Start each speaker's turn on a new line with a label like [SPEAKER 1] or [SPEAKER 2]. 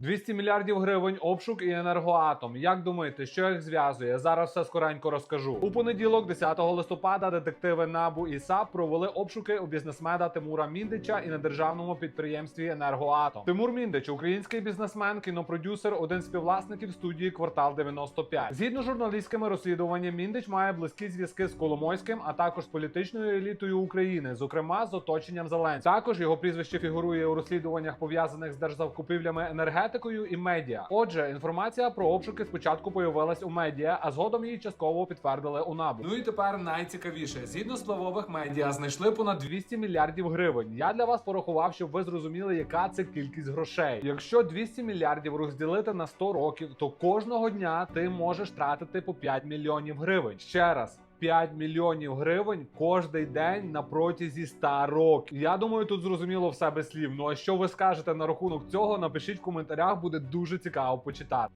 [SPEAKER 1] 200 мільярдів гривень обшук і енергоатом. Як думаєте, що їх зв'язує? Зараз все скоренько розкажу. У понеділок, 10 листопада, детективи НАБУ і САП провели обшуки у бізнесмена Тимура Міндича і на державному підприємстві Енергоатом. Тимур Міндич, український бізнесмен, кінопродюсер, один з співвласників студії Квартал 95. Згідно журналістськими розслідуваннями, Міндич має близькі зв'язки з Коломойським, а також з політичною елітою України, зокрема з оточенням Зеленського. Також його прізвище фігурує у розслідуваннях пов'язаних з держзакупівлями енергетикою і медіа. Отже, інформація про обшуки спочатку появилась у медіа, а згодом її частково підтвердили у НАБУ. Ну і тепер найцікавіше. Згідно з впливових медіа, знайшли понад 200 мільярдів гривень. Я для вас порахував, щоб ви зрозуміли, яка це кількість грошей. Якщо 200 мільярдів розділити на 100 років, то кожного дня ти можеш тратити по 5 мільйонів гривень. Ще раз. 5 мільйонів гривень кожний день на протязі 100 років. Я думаю, тут зрозуміло все без слів. Ну а що ви скажете на рахунок цього? Напишіть в коментарях, буде дуже цікаво почитати.